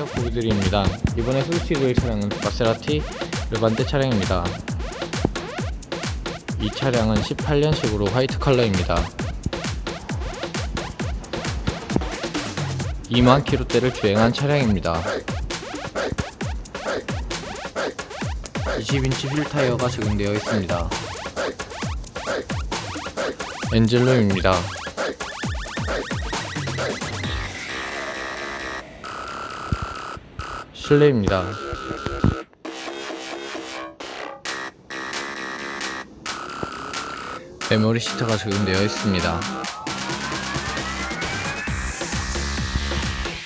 보기드립니다. 이번에 소개시킬 차량은 마세라티 르반테 차량입니다. 이 차량은 18년식으로 화이트 컬러입니다. 2만 킬로대를 주행한 차량입니다. 20인치 휠 타이어가 적용되어 있습니다. 엔젤로입니다. 실내입니다. 메모리 시트가 적용되어 있습니다.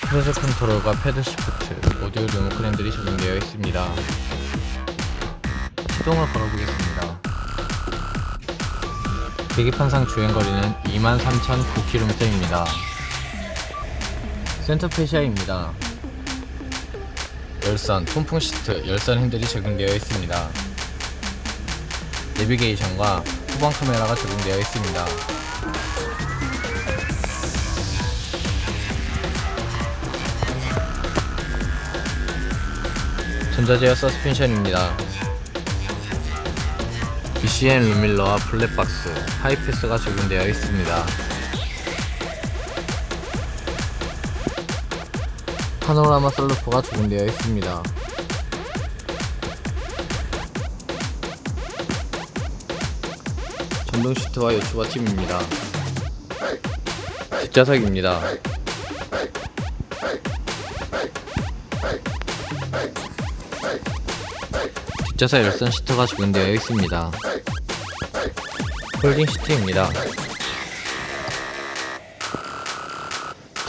크루즈 컨트롤과 패드 시프트, 오디오 리모컨 핸들이 적용되어 있습니다. 시동을 걸어보겠습니다. 계기판상 주행거리는 23,009km입니다. 센터 페시아입니다. 열선, 통풍 시트, 열선 핸들이 적용되어 있습니다. 내비게이션과 후방 카메라가 적용되어 있습니다. 전자제어 서스펜션입니다. BCN 루밀러와 플랫박스, 하이패스가 적용되어 있습니다. 파노라마 썰루프가 적용되어 있습니다. 전동 시트와 요추바 팀입니다. 뒷좌석입니다. 뒷좌석 열선 시트가 적용되어 있습니다. 홀딩 시트입니다.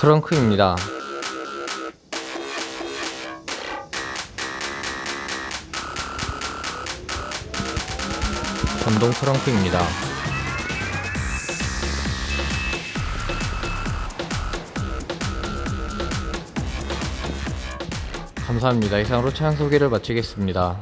트렁크입니다. 전동 트렁크입니다. 감사합니다. 이상으로 차량 소개를 마치겠습니다.